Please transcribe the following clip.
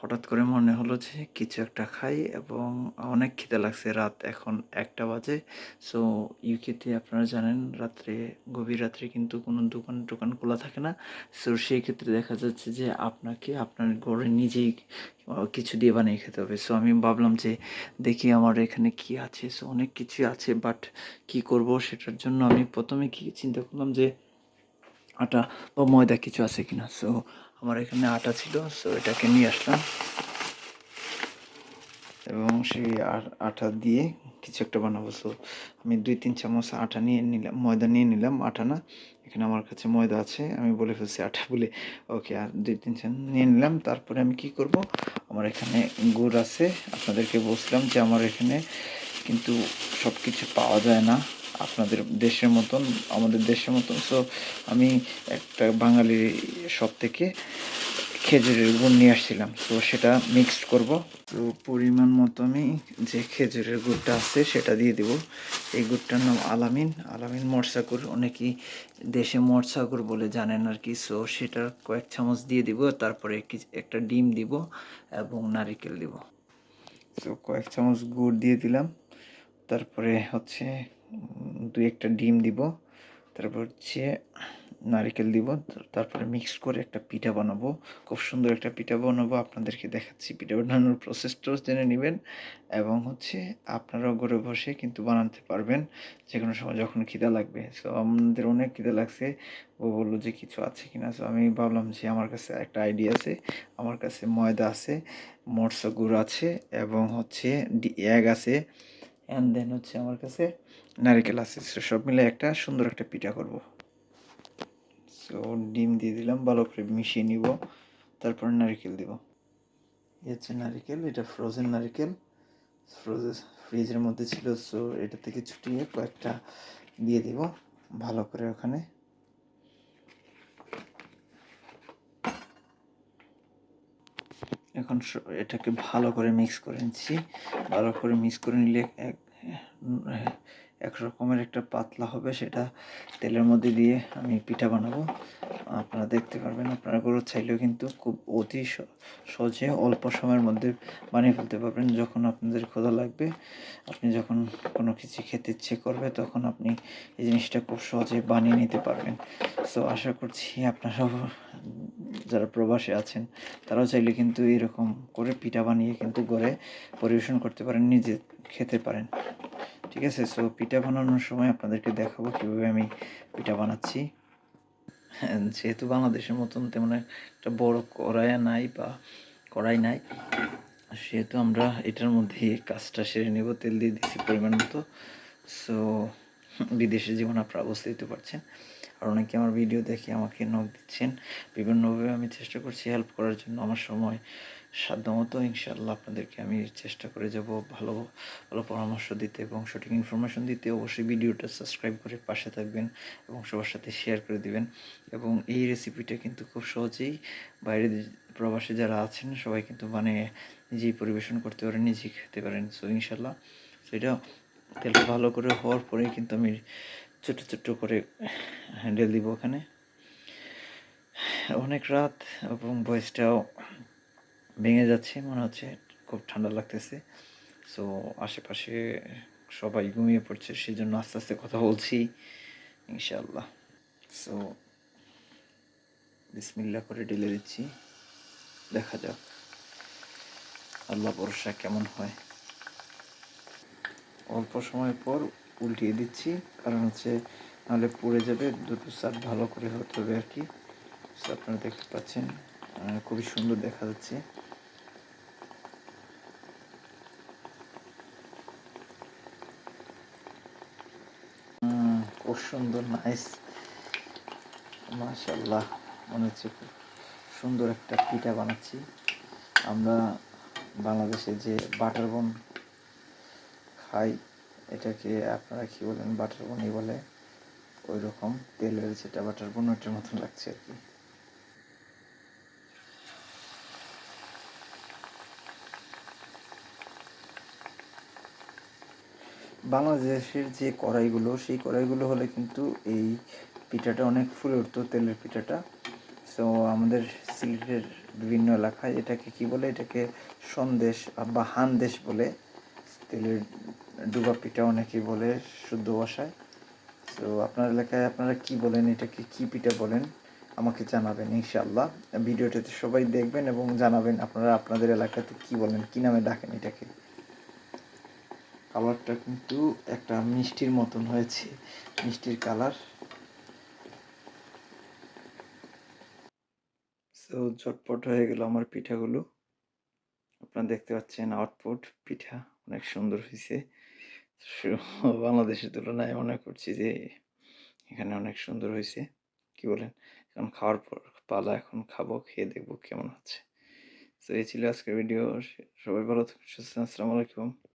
হঠাৎ করে মনে হলো যে কিছু একটা খাই এবং অনেক খিদে লাগছে। রাত এখন একটা বাজে। সো ইউকেতে আপনারা জানেন, রাত্রে, গভীর রাত্রে কিন্তু কোনো দোকান, টোকান খোলা থাকে না। সো সেই ক্ষেত্রে দেখা যাচ্ছে যে আপনাকে আপনার ঘরে নিজেই কিছু দিয়ে বানিয়ে খেতে হবে। সো আমি ভাবলাম যে দেখি আমার এখানে কি আছে। সো অনেক কিছু আছে বাট কি করব সেটার জন্য আমি প্রথমে কি চিন্তা করলাম যে আটা বা ময়দা কিছু আছে কিনা। সো আমার এখানে আটা ছিল সো এটাকে নিয়ে আসলাম। এবং সেই আটা দিয়ে কিছু একটা বানাবো। সো আমি দুই, তিন চামচ আটা নিয়ে নিলাম, ময়দা নিয়ে নিলাম। আটা না, এখানে আমার কাছে ময়দা আছে, আমি বলে ফেলছি আটা বলে। ওকে আর দুই, তিন চামচ নিয়ে নিলাম। তারপরে আমি কি করব? আমার এখানে গুড় আছে। আপনাদেরকে বলছিলাম যে আমার এখানে কিন্তু সব কিছু পাওয়া যায় না। আপনাদের দেশের মতন, আমাদের দেশের মতন। সো আমি একটা বাঙালি শপ থেকে খেজুরের গুড় নিয়ে আসছিলাম। তো সেটা মিক্সড করব। তো পরিমাণ মতো আমি যে খেজুরের গুড়টা আছে, সেটা দিয়ে দেব। এই গুড়টার নাম আলামিন। আলামিন মরসা গুড়। অনেকেই দেশে মরসা গুড় বলে জানেন আর কি। সো সেটার কয়েক চামচ দিয়ে দিব। তারপরে একটা ডিম দিব এবং নারিকেল দিব। তো কয়েক চামচ গুড় দিয়ে দিলাম। তারপরে হচ্ছে দুই একটা ডিম দিব, তারপর হচ্ছে নারকেল দিব তারপরে মিক্স করে একটা পিঠা বানাবো। খুব সুন্দর একটা পিঠা বানাবো, আপনাদেরকে দেখাচ্ছি। পিঠা বানানোর প্রসেসটাও জেনে নেবেন এবং হচ্ছে আপনারাও ঘরে বসে কিন্তু বানাতে পারবেন যে কোনো সময় যখন খিদা লাগবে। সো আমাদের অনেক খিদা লাগছে। ও বলল যে কিছু আছে কিনা। সো আমি ভাবলাম যে আমার কাছে একটা আইডিয়া আছে। আমার কাছে ময়দা আছে মরসা গুড় আছে এবং হচ্ছে এগ আছে। অ্যান্ড দেন হচ্ছে আমার কাছে নারিকেল আছে। সব মিলে একটা সুন্দর একটা পিঠা করব। সো ডিম দিয়ে দিলাম, ভালো করে মিশিয়ে নিব। তারপর নারিকেল দিব। এই হচ্ছে নারিকেল, এটা ফ্রোজেন নারিকেল। ফ্রোজেন ফ্রিজের মধ্যে ছিল সো এটা থেকে ছুটিয়ে কয়েকটা দিয়ে দিব। ভালো করে ওখানে এখন এটাকে ভালো করে মিক্স করে নিচ্ছি। ভালো করে মিক্স করে নিলে এক এক রকমের একটা পাতলা হবে, সেটা তেলের মধ্যে দিয়ে আমি পিঠা বানাবো। আপনারা দেখতে পারবেন, আপনারা গরু চাইলেও কিন্তু খুব অতি সহজে অল্প সময়ের মধ্যে বানিয়ে ফেলতে পারবেন। যখন আপনাদের ক্ষুধা লাগবে, আপনি যখন কোনো কিছু খেতে ইচ্ছে করবে, তখন আপনি এই জিনিসটা খুব সহজে বানিয়ে নিতে পারবেন। সো আশা করছি আপনারাও যারা প্রবাসে আছেন, তারাও চাইলে কিন্তু এরকম করে পিঠা বানিয়ে কিন্তু ঘরে পরিবেশন করতে পারেন, নিজে খেতে পারেন। ঠিক আছে? সো পিঠা বানানোর সময় আপনাদেরকে দেখাবো কীভাবে আমি পিঠা বানাচ্ছি। হ্যাঁ, যেহেতু বাংলাদেশের মতন তেমন একটা বড় কড়াই নাই বা কড়াই নাই সেহেতু আমরা এটার মধ্যে কাজটা সেরে নেব তেল দিয়ে দিচ্ছি পরিমাণ মতো। সো বিদেশে জীবন আপনারা বুঝতেই তো পারছেন আর অনেকে আমার ভিডিও দেখে আমাকে নখ দিচ্ছেন। বিভিন্নভাবে আমি চেষ্টা করছি হেল্প করার জন্য। আমার সময় সাধ্যমতো ইনশাল্লাহ আপনাদেরকে আমি চেষ্টা করে যাব ভালো ভালো পরামর্শ দিতে এবং সঠিক ইনফরমেশন দিতে। অবশ্যই ভিডিওটা সাবস্ক্রাইব করে পাশে থাকবেন এবং সবার সাথে শেয়ার করে দিবেন। এবং এই রেসিপিটা কিন্তু খুব সহজেই বাইরে প্রবাসী যারা আছেন সবাই কিন্তু মানে নিজেই পরিবেশন করতে পারেন, নিজেই খেতে পারেন। সো ইনশাল্লাহ সেটা তেলটা ভালো করে হওয়ার পরে কিন্তু আমি ছোট ছোট করে হ্যান্ডেল দিব ওখানে। অনেক রাত এবং ভয়েসটাও ভেঙে যাচ্ছে, মনে হচ্ছে খুব ঠান্ডা লাগতেছে। সো আশেপাশে সবাই ঘুমিয়ে পড়ছে সেই জন্য আস্তে আস্তে কথা বলছি ইনশাল্লাহ সো বিসমিল্লা করে ঢেলে দিচ্ছি, দেখা যাক। আল্লাহ ভরসা কেমন হয়। অল্প সময় পর উল্টিয়ে দিচ্ছি, কারণ হচ্ছে নাহলে পুড়ে যাবে, দুটো সাইড ভালো করে হতে হবে আর কি। আপনারা দেখতে পাচ্ছেন খুবই সুন্দর দেখা যাচ্ছে। সুন্দর নাইস মাশাল্লাহ মনে হচ্ছে খুব সুন্দর একটা পিঠা বানাচ্ছি। আমরা বাংলাদেশে যে বাটার বন খাই, এটাকে আপনারা কী বলেন? বাটার বনই বলে? ওই রকম তেলের যেটা বাটার বন ওইটার মতন লাগছে আর কি। বাংলাদেশের যে কড়াইগুলো, সেই কড়াইগুলো হলে কিন্তু এই পিঠাটা অনেক ফুলে উঠতো, তেলের পিঠাটা। সো আমাদের সিলেটের বিভিন্ন এলাকায় এটাকে কি বলে? এটাকে সন্দেশ বা হানদেশ বলে। তেলের ডুবা পিঠা অনেকেই বলে শুদ্ধ ভাষায়। তো আপনার এলাকায় আপনারা কি বলেন? এটাকে কি পিঠা বলেন? আমাকে জানাবেন ইনশাল্লাহ ভিডিওটাতে সবাই দেখবেন এবং জানাবেন আপনারা আপনাদের এলাকাতে কি বলেন, কি নামে ডাকেন এটাকে। কালারটা কিন্তু একটা মিষ্টির মতন হয়েছে, মিষ্টির কালার। সো ঝটপট হয়ে গেল আমার পিঠাগুলো। আপনারা দেখতে পাচ্ছেন আউটপুট পিঠা অনেক সুন্দর হয়েছে। বাংলাদেশের তুলনায় মনে করছি যে এখানে অনেক সুন্দর হয়েছে। কি বলেন? এখন খাওয়ার পর পালা এখন খাব, খেয়ে দেখব কেমন হচ্ছে। তো এই ছিল আজকের ভিডিও সবাই ভালো থাকুন, সুস্থ আসসালামু আলাইকুম।